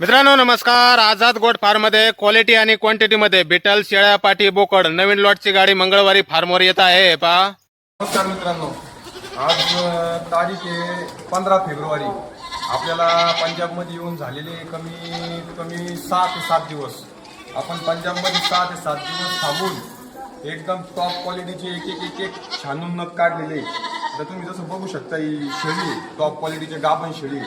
मित्रांनो नमस्कार. आझाद गोट फार्ममध्ये क्वालिटी आणि क्वांटिटीमध्ये बिटल शेळ्या पाटी बोकड नवीन लॉटची गाडी मंगळवारी फार्मवर येत आहे. पा नमस्कार मित्रांनो. आज अ, तारीख आहे पंधरा फेब्रुवारी. आपल्याला पंजाबमध्ये येऊन झालेले कमी कमी सहा ते सात दिवस. आपण पंजाबमध्ये सहा ते सात दिवस थांबून एकदम टॉप क्वालिटीचे एक एक एक एक छानून नग काढलेले. तर तुम्ही जसं बघू शकता ही शेळी टॉप क्वालिटीचे गाभण शेळी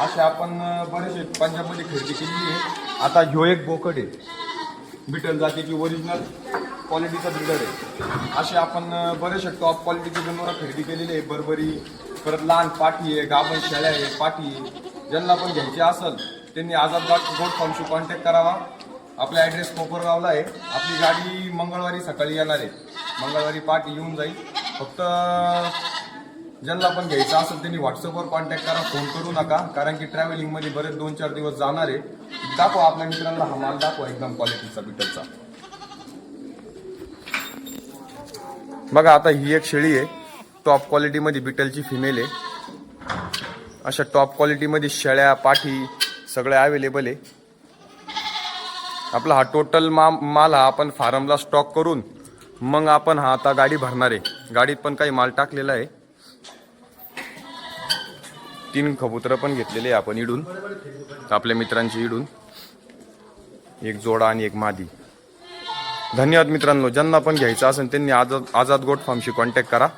असे आपण बरेचसे पंजाबमध्ये खरेदी केलेली आहे. आता ह्यो एक बोकड आहे. बिटल जातीची ओरिजिनल क्वालिटीचा बिल्डर आहे. असे आपण बरेचसे टॉप क्वालिटीचे जनावरं खरेदी केलेली आहे. बरबरी परत लहान पाठी आहे गाभण शेळ्या आहे पाठी आहे. ज्यांना पण घ्यायची असेल त्यांनी आझाद गोट गोट कॉन्टॅक्ट करावा. आपला ॲड्रेस कोपरगावला आहे. आपली गाडी मंगळवारी सकाळी येणार आहे. मंगळवारी पाठी येऊन जाईल. फक्त ज्यांना पण घ्यायचं असेल त्यांनी व्हॉट्सअपवर कॉन्टॅक्ट करा फोन करू नका. कारण की ट्रॅव्हलिंगमध्ये बरेच दोन चार दिवस जाणार आहे. दाखवा आपल्या मित्रांना हा माल दाखवा एकदम क्वालिटीचा बिटलचा बघा आता ही एक शेळी आहे. टॉप क्वालिटीमध्ये बिटलची फिमेल आहे. अशा टॉप क्वालिटीमध्ये शेळ्या पाठी सगळ्या अवेलेबल आहे. आपला हा टोटल मा माल हा आपण फार्मला स्टॉक करून मग आपण हा आता गाडी भरणार आहे. गाडीत पण काही माल टाकलेला आहे. तीन कबुतरं पण घेतलेले आहे आपण इडून. आपल्या मित्रांची इडून. एक जोडा आणि एक मादी. धन्यवाद मित्रांनो. ज्यांना पण घ्यायचं असेल त्यांनी आझाद आझाद गोट फार्मशी कॉन्टॅक्ट करा.